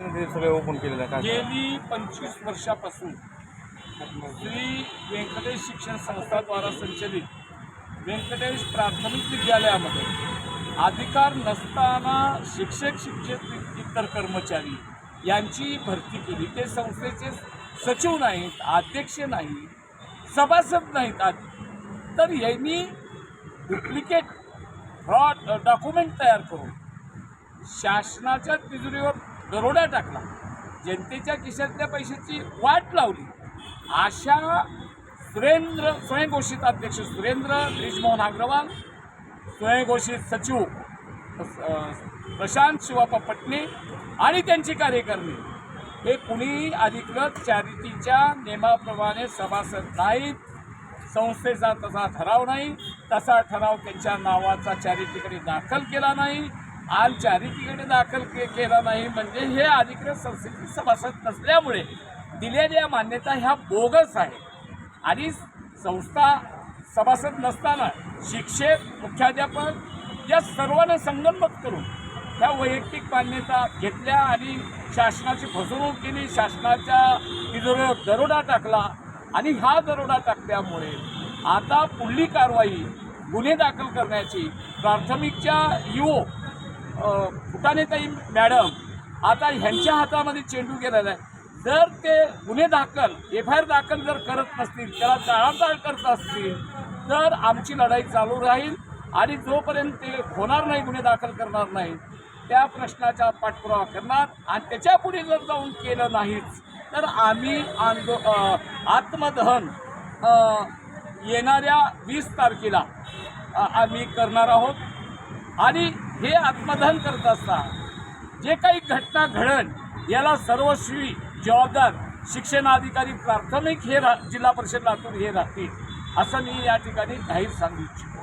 हे सगळे ओपन केलेलं आहे काय गेली पंचवीस वर्षापासून श्री व्यंकटेश शिक्षण संस्थाद्वारा संचलित व्यंकटेश प्राथमिक विद्यालयामध्ये अधिकार नसताना शिक्षक शिक्षक इतर कर्मचारी यांची भरती केली. ते संस्थेचे सचिव नाहीत अध्यक्ष नाही सभासद नाहीत. तर यांनी डुप्लिकेट फ्रॉड डॉक्युमेंट तयार करून शासनाच्या तिजोरीवर दरोडा टाकला. जनतेच्या खिशातल्या पैशाची वाट लावली. अशा सुरेंद्र स्वयंघोषित अध्यक्ष सुरेंद्र ब्रिजमोहन अग्रवाल स्वयंघोषित सचिव प्रशांत शिवापा पटणे आणि त्यांची कार्यकारिणी. हे कुणीही अधिकृत चॅरिटीच्या नियमाप्रमाणे सभासद नाहीत. संस्थेचा तसा ठराव नाही. तसा ठराव त्यांच्या नावाचा चॅरिटीकडे दाखल केला नाही. आज चॅरिटीकडे दाखल के केला नाही. म्हणजे हे अधिकृत संस्थेचे सभासद नसल्यामुळे दिलेल्या मान्यता ह्या बोगस आहे आणि संस्था सभासद नसताना शिक्षक मुख्याध्यापक या सर्वांना संगनमत करून ह्या वैयक्तिक मान्यता घेतल्या आणि शासनाची फसवणूक केली शासनाच्या तिजोरीवर दरोडा टाकला. आणि हा दरोडा टाकल्यामुळे आता पुढली कारवाई गुन्हे दाखल करण्याची प्राथमिकच्या युओ फुटाणेताई मॅडम आता ह्यांच्या हातामध्ये चेंडू गेलेला आहे. जर ते गुन्हे दाखल एफ आय आर दाखल जर करत नसतील त्याला जाळाजाळ करत असतील तर आमची लढाई चालू राहील आणि जोपर्यंत ते होणार नाही गुन्हे दाखल करणार नाही त्या प्रश्नाचा पाठपुरावा करणार आणि त्याच्या पुढे जर जाऊन केलं नाहीच तर आम्ही आंदो आत्मदहन येणाऱ्या वीस तारखेला आम्ही करणार आहोत. आणि हे आत्मदहन करत असता जे काही घटना घडण याला सर्वस्वी जबाबदार शिक्षणाधिकारी प्राथमिक हे रा जिल्हा परिषद लातूर हे राहतील असं मी या ठिकाणी जाहीर सांगू इच्छितो.